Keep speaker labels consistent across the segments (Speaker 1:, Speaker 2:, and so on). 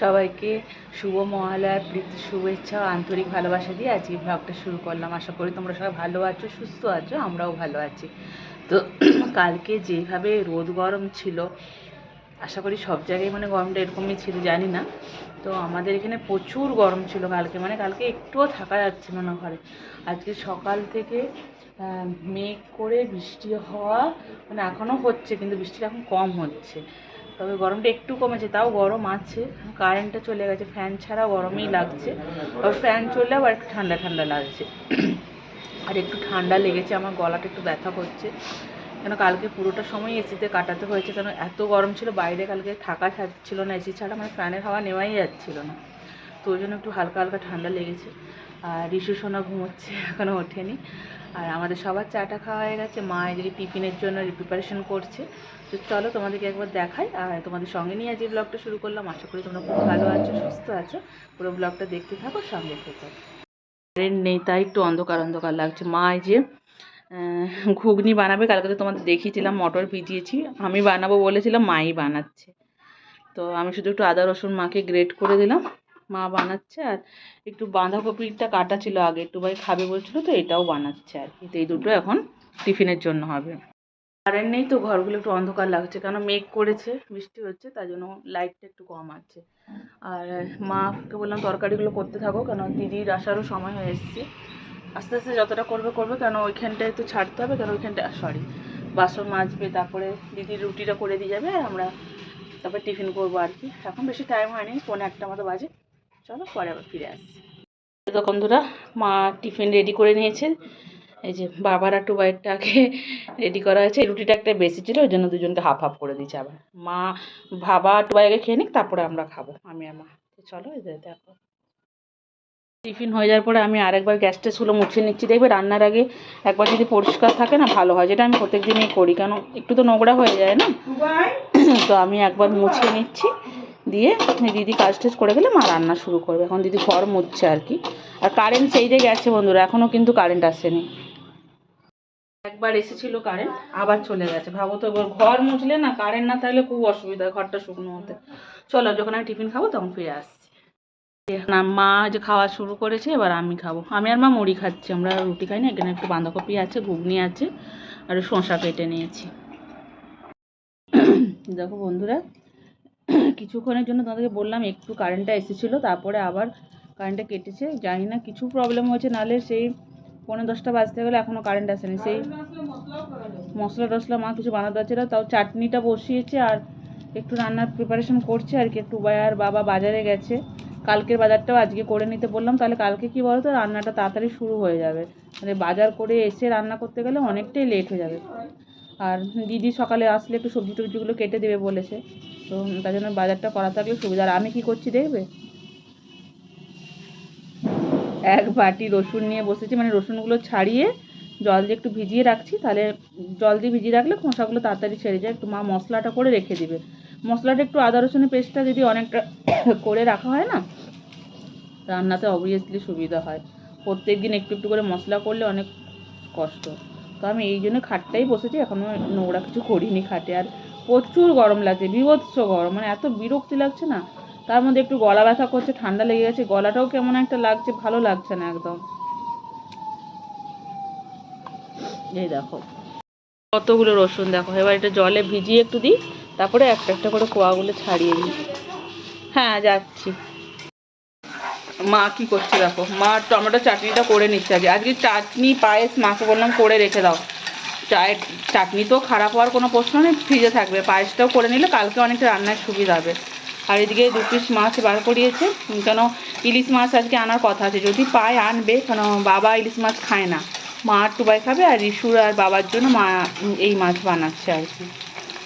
Speaker 1: সবাইকে শুভ মহালয়ার প্রীতি, শুভেচ্ছা আন্তরিক ভালোবাসা দিয়ে আজকে ব্লগটা শুরু করলাম। আশা করি তোমরা সবাই ভালো আছো, সুস্থ আছো, আমরাও ভালো আছি। তো কালকে যেভাবে রোদ গরম ছিল, আশা করি সব জায়গায় মানে গরমটা এরকমই ছিল, জানি না। তো আমাদের এখানে প্রচুর গরম ছিল কালকে মানে কালকে একটুও থাকা যাচ্ছিল না ঘরে। আজকে সকাল থেকে মেঘ করে বৃষ্টি হওয়া মানে এখনও হচ্ছে, কিন্তু বৃষ্টিটা এখন কম হচ্ছে। তবে গরমটা একটু কমেছে, তাও গরম আছে। কারেন্টটা চলে গেছে ফ্যান ছাড়া গরমই লাগছে। তবে ফ্যান চললে আবার একটু ঠান্ডা ঠান্ডা লাগছে। আর একটু ঠান্ডা লেগেছে, আমার গলাটা একটু ব্যথা করছে। কেন কালকে পুরোটা সময় এসিতে কাটাতে হয়েছে, কেন এত গরম ছিল, বাইরে কালকে থাকা ছিল না এসি ছাড়া মানে ফ্যানের হাওয়া নেওয়াই যাচ্ছিল না। তো ওই জন্য একটু হালকা হালকা ঠান্ডা লেগেছে। আর রিশু সোনা ঘুমোচ্ছে এখনও ওঠেনি। আর আমাদের সবার চাটা খাওয়া হয়ে গেছে। মা এদিকে টিফিনের জন্য প্রিপারেশন করছে। তো চলো তোমাদেরকে একবার দেখাই। আর তোমাদের সঙ্গে নিয়ে আজকে ব্লগটা শুরু করলাম। আশা করি তোমরা খুব ভালো আছো, সুস্থ আছো। পুরো ব্লগটা দেখতে থাকো, সঙ্গে থেকো। কারেন্ট নেই, তাই একটু অন্ধকার অন্ধকার লাগছে। মা এই যে ঘুগনি বানাবে। কালকে তো তোমাদের দেখিয়েছিলাম, মটর ভিজিয়েছি। আমি বানাবো বলেছিলাম, মাই বানাচ্ছে। তো আমি শুধু একটু আদা রসুন মাকে গ্রেট করে দিলাম। মা বানাচ্ছে আর একটু বাঁধাকপিটা কাটা ছিল আগে, একটু ভাই খাবে বলছিল তো এটাও বানাচ্ছে আর কি। তো এই দুটো এখন টিফিনের জন্য হবে। কারেন্ট নেই তো, ঘরগুলো একটু অন্ধকার লাগছে, কেন মেঘ করেছে, বৃষ্টি হচ্ছে, তাই জন্য লাইটটা একটু কম আছে। আর মাকে বললাম তরকারিগুলো করতে থাকো, কেন দিদির আসারও সময় হয়ে এসেছে। আস্তে আস্তে যতটা করবে করবে, কেন ওইখানটায় তো ছাড়তে হবে, কেন ওইখানটা সরি বাসন মাজবে, তারপরে দিদির রুটিটা করে দিয়ে যাবে, আর আমরা তারপরে টিফিন করব আর কি। এখন বেশি টাইম হয়নি, পৌনে একটা মতো বাজে। চলো পরে আবার ফিরে আসছি তো বন্ধুরা মা টিফিন রেডি করে নিয়েছে। এই যে বাবার আর টুবাইয়েরটা আগে রেডি করা হয়েছে। এই রুটিটা একটা বেশি ছিল ওই জন্য দুজনকে হাফ হাফ করে দিয়েছে আবার। মা ভাবা টুবাই আগে খেয়ে নিক তারপরে আমরা খাব আমি আর মা। তো চলো এই যে দেখো। টিফিন হয়ে যাওয়ার পরে আমি আরেকবার গ্যাসটা ছিল মুছে নিচ্ছি। দেখবে রান্নার আগে একবার যদি পরিষ্কার থাকে না ভালো হয়। যেটা আমি প্রত্যেক দিনই করি কেন একটু তো নোংরা হয়ে যায় না? তো আমি একবার মুছে নিচ্ছি। দিয়ে দিদি কাজ টাজ করে গেলে মা রান্না শুরু করবে। এখন দিদি ঘর মুছছে আর কি। আর কারেন্ট সেই যে গেছে বন্ধুরা এখনও কিন্তু কারেন্ট আসেনি। একবার এসেছিল কারেন্ট আবার চলে গেছে। ভাবো তো এবার ঘর মুছলে না কারেন্ট না থাকলে খুব অসুবিধা, ঘরটা শুকনো হতে। চলো, যখন আমি টিফিন খাব তখন ফিরে আসছি। না, মা যে খাওয়া শুরু করেছে, এবার আমি খাব। আমি আর মা মুড়ি খাচ্ছি। আমরা রুটি খাই না, এখানে একটু বাঁধাকপি আছে, ঘুগনি আছে, আর শসা কেটে নিয়েছি। দেখো বন্ধুরা কিছুক্ষণের জন্য তোমাদেরকে বললাম, একটু কারেন্টটা এসেছিল, তারপরে আবার কারেন্টটা কেটেছে। জানি না, কিছু প্রবলেম হয়েছে, নাহলে সেই পনেরো দশটা বাজতে গেলে এখনও কারেন্ট আসেনি। সেই মশলা টশলা মা কিছু বানাতে পারছে না, তাও চাটনিটা বসিয়েছে আর একটু রান্নার প্রিপারেশন করছে আর কি। একটু আর বাবা বাজারে গেছে, কালকের বাজারটাও আজকে করে নিতে বললাম। তাহলে কালকে কি বলতো, রান্নাটা তাড়াতাড়ি শুরু হয়ে যাবে। মানে বাজার করে এসে রান্না করতে গেলে অনেকটাই লেট হয়ে যাবে। আর দিদি সকালে আসলে একটু সবজি টবজিগুলো কেটে দেবে বলেছে। তো তার জন্য বাজারটা করা থাকলে সুবিধা। আর আমি কি করছি দেখবে? এক বাটি রসুন নিয়ে বসেছি। মানে রসুনগুলো ছাড়িয়ে জল দিয়ে একটু ভিজিয়ে রাখছি। তাহলে জল দিয়ে ভিজিয়ে রাখলে খোসাগুলো তাড়াতাড়ি ছেড়ে যায়। একটু মা মশলাটা করে রেখে দিবে। মশলাটা একটু আদা রসুনের পেস্টটা যদি অনেকটা করে রাখা হয় না, রান্নাতে অবভিয়াসলি সুবিধা হয়। প্রত্যেক দিন একটু একটু করে মশলা করলে অনেক কষ্ট। তো আমি এই জন্য খাটটাই বসেছি এখনও নোংরা কিছু করিনি খাটে। আর প্রচুর গরম লাগছে, বিভৎস গরম মানে এত বিরক্তি লাগছে না? তার মধ্যে একটু গলা ব্যথা করছে, ঠান্ডা লেগে গেছে, গলাটাও কেমন একটা লাগছে, ভালো লাগছে না একদম। এই দেখো, কতগুলো রসুন দেখো, এবার এটা জলে ভিজিয়ে একটু দিই, তারপরে একটা একটা করে কোয়াগুলো ছাড়িয়ে দিই। হ্যাঁ যাচ্ছি। মা কি করছে দেখো? মা টমেটো চাটনিটা করে নিচ্ছে আগে আজকে চাটনি, পায়েস মাকে বললাম করে রেখে দাও। চায়ের চাটনি তো খারাপ হওয়ার কোনো প্রশ্ন নেই, ফ্রিজে থাকবে। পায়েসটাও করে নিলে কালকে অনেকটা রান্নার সুবিধা হবে। আর এদিকে দু পিস মাছ বার করিয়েছে। কেন ইলিশ মাছ আজকে আনার কথা আছে। যদি পায় আনবে, কেন বাবা ইলিশ মাছ খায় না? মা আর টুবাই খাবে আর রিসুর আর বাবার জন্য মা এই মাছ বানাচ্ছে আর কি।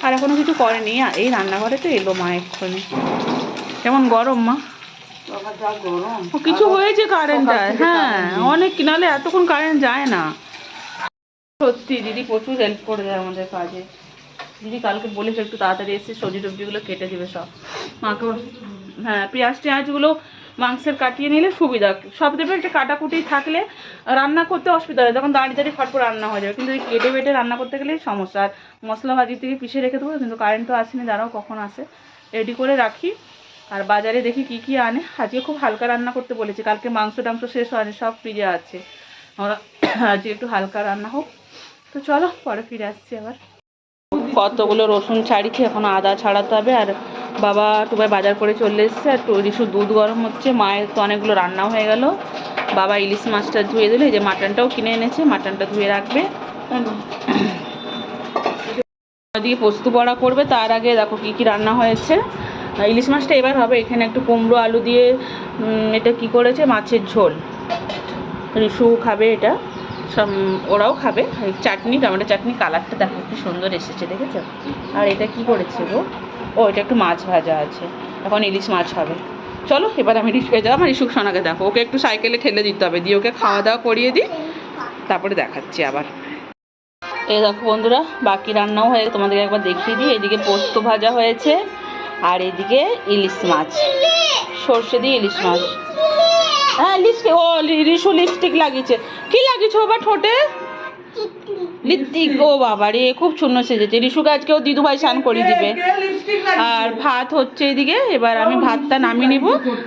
Speaker 1: আর এখনও কিছু করেনি। এই রান্নাঘরে তো এলো মা এক্ষুনি। কেমন গরম মা? কিছু হয়েছে কারেন্টটা হ্যাঁ অনেক নাহলে এতক্ষণ কারেন্ট যায় না। সত্যি দিদি প্রচুর হেল্প করে দেয় আমাদের কাজে। দিদি কালকে বলেছে একটু তাড়াতাড়ি এসে সবজি টবজিগুলো কেটে দেবে সব। মাকে হ্যাঁ পেঁয়াজ টেঁয়াজগুলো মাংসের কাটিয়ে নিলে সুবিধা। সব দেবে একটা কাটাকুটি থাকলে রান্না করতে অসুবিধা হয়। তখন দাঁড়িয়ে দাঁড়িয়ে ফট করে রান্না হয়ে যাবে। কিন্তু এই কেটে বেটে রান্না করতে গেলেই সমস্যা। আর মশলা ভাজি থেকে পিষে রেখে দেবো কিন্তু কারেন্ট তো আসেনি দাঁড়াও কখন আসে। রেডি করে রাখি। আর বাজারে দেখি কি কি আনে। আজকে খুব হালকা রান্না করতে বলেছি। কালকে মাংস টাংস শেষ হয়নি, সব ফ্রিজে আছে। আমরা আজকে একটু হালকা রান্না হোক। তো চলো, পরে ফিরে আসছি আবার। কতগুলো রসুন ছাড়িয়েছি, এখন আদা ছাড়াতে হবে। আর বাবা টুবাই বাজার করে চলে এসছে। আর রিসু দুধ গরম হচ্ছে। মায়ের তো অনেকগুলো রান্না হয়ে গেল। বাবা ইলিশ মাছটা ধুয়ে দিলে। এই যে মাটনটাও কিনে এনেছে। মাটনটা ধুয়ে রাখবে। দিয়ে পোস্ত বড়া করবে। তার আগে দেখো কী কী রান্না হয়েছে। ইলিশ মাছটা এবার হবে, এখানে একটু কুমড়ো, আলু দিয়ে এটা কি করেছে, মাছের ঝোল। রিসু খাবে এটা, সব, ওরাও খাবে। চাটনি, টমেটো চাটনি কালারটা দেখো, কি সুন্দর এসেছে, দেখেছ? আর এটা কি করেছে গো? ও, এটা একটু মাছ ভাজা আছে, এখন ইলিশ মাছ হবে। চলো, এবার আমি রিসুকে যাব আমার রিসুক সোনাকে দেখো, ওকে একটু সাইকেলে ঠেলে দিতে হবে, দিয়ে ওকে খাওয়া দাওয়া করিয়ে দিই, তারপরে দেখাচ্ছি আবার। এই দেখো বন্ধুরা, বাকি রান্নাও হয়ে তোমাদেরকে একবার দেখিয়ে দিই, এদিকে পোস্ত ভাজা হয়েছে আর এদিকে ইলিশ মাছ। সর্ষে দিয়ে ইলিশ মাছ। হ্যাঁ লিপস্টিক, ও রিসু লিপস্টিক লাগিয়েছে। কি লাগিয়েছো বাবা ঠোঁটে? লিপস্টিক, ও বাবা রে, খুব শূন্য সেজেছে। রিসুকে আজকেও দিদু ভাই স্নান করিয়ে দিবে। আর ভাত হচ্ছে এদিকে, এবার আমি ভাতটা নামিয়ে নিব,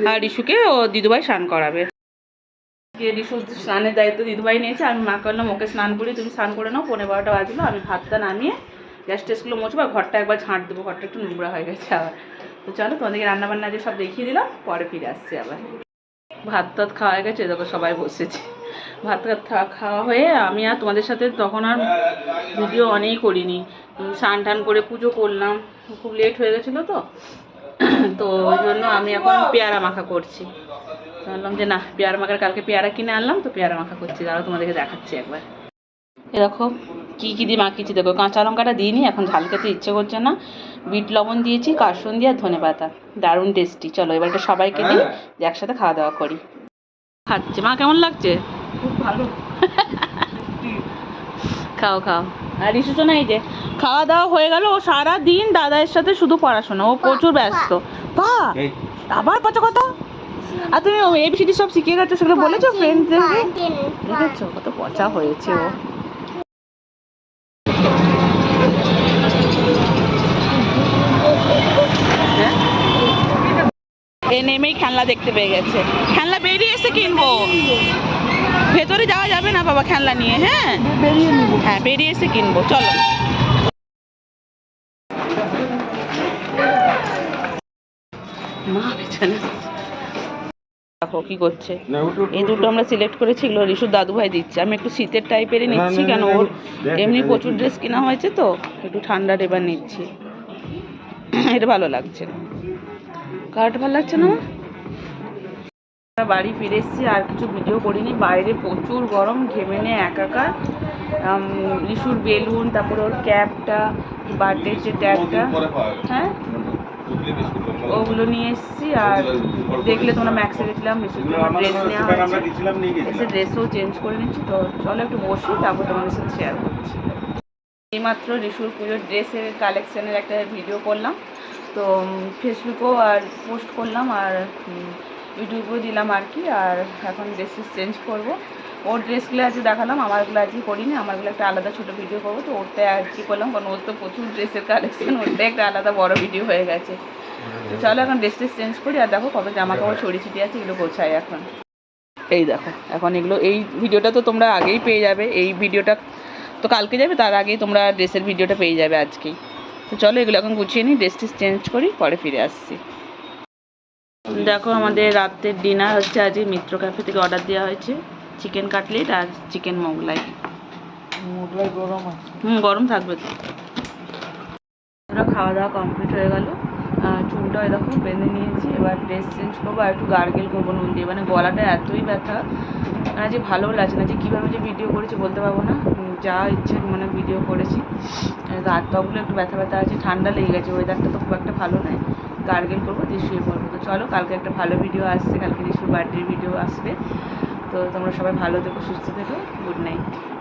Speaker 1: আর রিসুকে ও দিদুভাই স্নান করাবে। রিসু স্নানের দায়িত্ব দিদুভাই নিয়েছে, আমি মা করলাম ওকে স্নান করি তুমি স্নান করে নাও পনেরো বারোটা বাজলো, আমি ভাতটা নামিয়ে গ্যাস টেস্টগুলো মুছবো আর ঘরটা একবার ঝাঁট দেবো, ঘরটা একটু নোংরা হয়ে গেছে আবার। তো চলো তোমাদেরকে রান্নাবান্না যে সব দেখিয়ে দিলাম, পরে ফিরে আসছি আবার। ভাত টাত খাওয়া হয়ে গেছে দেখো সবাই বসেছে। ভাত খা- খাওয়া হয়ে আমি আর তোমাদের সাথে তখন আর ভিডিও অনেক করিনি। স্নান টান করে পুজো করলাম, খুব লেট হয়ে গেছিল তো। তো ওই জন্য আমি এখন পেয়ারা মাখা করছি। ভাবলাম যে না, পেয়ারা মাখার কালকে পেয়ারা কিনে আনলাম, তো পেয়ারা মাখা করছি, দাঁড়াও তোমাদেরকে দেখাচ্ছি একবার। এরকম কী কী দিয়ে মাখিয়েছি দেখো কাঁচা লঙ্কাটা দিইনি এখন ঝাল খেতে ইচ্ছে করছে না। বিট লবণ দিয়েছি কাসুন দিয়ে আর ধনে পাতা। দারুণ টেস্টি চলো এবার এটা সবাইকে দিই যে একসাথে খাওয়া দাওয়া করি। খাচ্ছে। মা কেমন লাগছে?
Speaker 2: খুব ভালো।
Speaker 1: খাও খাও। আর ইস্যু তো এই যে খাওয়া দাওয়া হয়ে গেল ও সারা দিন দাদার সাথে শুধু পড়াশোনা ও প্রচুর ব্যস্ত। বা আবার পচা কথা? আর তুমি এবিসিডি সব শিখে গেছো সেগুলো বলেছ? ফ্রেন্ডসদেরকে দেখেছ? কত পচা হয়েছে ও। এ নেমেই খেলনা দেখতে পেয়ে গেছে। খেলনা বেরিয়ে এসে কিনবো। ভেতরে যাওয়া যাবে না বাবা খেলনা নিয়ে হ্যাঁ? হ্যাঁ বেরিয়ে এসে কিনবো চলো। মা পেছনে দেখো কি করছে। এই দুটো আমরা সিলেক্ট করেছি এগুলো রিসুর দাদু ভাই দিচ্ছে। আমি একটু শীতের টাইপেরই নিচ্ছি কেন? ওর এমনি প্রচুর ড্রেস কেনা হয়েছে তো একটু ঠান্ডার এবার নিচ্ছি। এটা ভালো লাগছে না। কালারটা ভালো লাগছে না বাড়ি ফিরে এসেছি, আর কিছু ভিডিও করিনি। বাইরে প্রচুর গরম, ঘেমে নিয়ে একাকার। রিসুর বেলুন, তারপর ওর ক্যাপটা বার্থডের যে ট্যাগটা হ্যাঁ? ওগুলো নিয়ে এসেছি, আর দেখলে তোমরা ম্যাক্সে গেছিলাম ড্রেস নেওয়া হয়েছে। এসে ড্রেসও চেঞ্জ করে নিচ্ছি। তো চলো একটু বসি, তারপর তোমাদের সাথে শেয়ার করছি। এইমাত্র রিসুর পুজোর ড্রেসের কালেকশনের একটা ভিডিও করলাম। তো ফেসবুকেও আর পোস্ট করলাম আর ইউটিউবেও দিলাম আর কি। আর এখন ড্রেস চেঞ্জ করব। ওর ড্রেসগুলো আজকে দেখালাম, আমারগুলো আজকে করিনি আমারগুলো একটা আলাদা ছোটো ভিডিও করব। তো ওরটা আর কি করলাম, কারণ ওর তো প্রচুর ড্রেসের কালেকশন ওরটা একটা আলাদা বড় ভিডিও হয়ে গেছে। তো চলো এখন ড্রেস চেঞ্জ করি আর দেখো কত জামা কাপড় ছড়িয়ে ছিটিয়ে আছে, এগুলো গোছাই এখন। এই দেখো, এখন এগুলো, এই ভিডিওটা তো তোমরা আগেই পেয়ে যাবে। এই ভিডিওটা তো কালকে যাবে তার আগেই তোমরা ড্রেসের ভিডিওটা পেয়ে যাবে আজকেই। তো চলো এগুলো এখন গুছিয়ে নিই ড্রেস টেস চেঞ্জ করি পরে ফিরে আসছি। দেখো আমাদের রাতের ডিনার হচ্ছে আজকে মিত্র ক্যাফে থেকে অর্ডার দেওয়া হয়েছে চিকেন কাটলেট আর চিকেন মোগলাই।
Speaker 2: মোগলাই গরম আছে।
Speaker 1: হুম গরম থাকবে তো। আমরা খাওয়া দাওয়া কমপ্লিট হয়ে গেল। চুলটা দেখো বেঁধে নিয়েছি এবার ড্রেস চেঞ্জ করব আর একটু গার্গেল করব নুন দিয়ে। মানে গলাটা এতই ব্যথা মানে যে ভালো লাগছে না যে কীভাবে যে ভিডিও করেছি বলতে পারব না। যা ইচ্ছে মানে ভিডিও করেছি। হাত পাগুলো একটু ব্যথা ব্যথা আছে, ঠান্ডা লেগে গেছে ওয়েদারটা তো খুব একটা ভালো নয়। গার্গেল করব, দিয়ে শুয়ে পড়ব। তো চলো, কালকে একটা ভালো ভিডিও আসছে, কালকে রিসুর বার্থডের ভিডিও আসবে। তো তোমরা সবাই ভালো থেকো, সুস্থ থেকো গুড নাইট